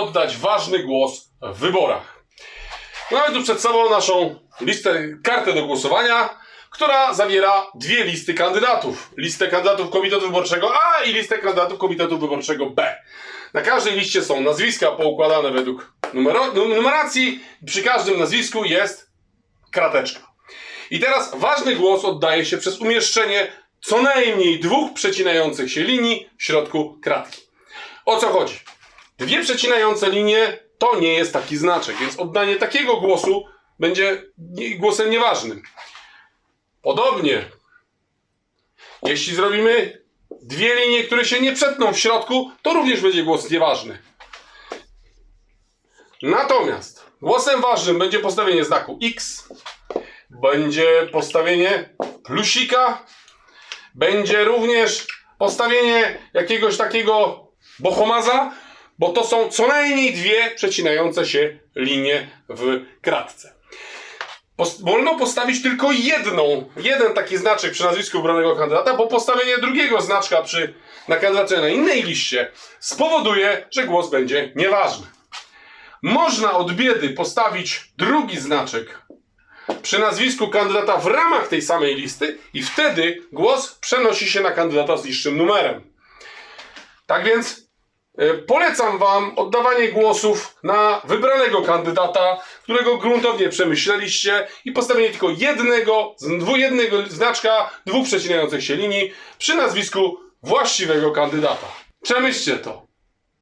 oddać ważny głos w wyborach. Mamy tu przed sobą naszą listę, kartę do głosowania, która zawiera dwie listy kandydatów. Listę kandydatów Komitetu Wyborczego A i listę kandydatów Komitetu Wyborczego B. Na każdej liście są nazwiska poukładane według numeracji. Przy każdym nazwisku jest krateczka. I teraz ważny głos oddaje się przez umieszczenie co najmniej dwóch przecinających się linii w środku kratki. O co chodzi? Dwie przecinające linie to nie jest taki znaczek, więc oddanie takiego głosu będzie głosem nieważnym. Podobnie, jeśli zrobimy dwie linie, które się nie przetną w środku, to również będzie głos nieważny. Natomiast głosem ważnym będzie postawienie znaku X, będzie postawienie plusika, będzie również postawienie jakiegoś takiego bohomaza, bo to są co najmniej dwie przecinające się linie w kratce. Wolno postawić tylko jedną, jeden taki znaczek przy nazwisku wybranego kandydata, bo postawienie drugiego znaczka przy, na kandydaturze na innej liście spowoduje, że głos będzie nieważny. Można od biedy postawić drugi znaczek przy nazwisku kandydata w ramach tej samej listy i wtedy głos przenosi się na kandydata z niższym numerem. Tak więc polecam Wam oddawanie głosów na wybranego kandydata, którego gruntownie przemyśleliście i postawienie tylko jednego, jednego znaczka, dwóch przecinających się linii przy nazwisku właściwego kandydata. Przemyślcie to.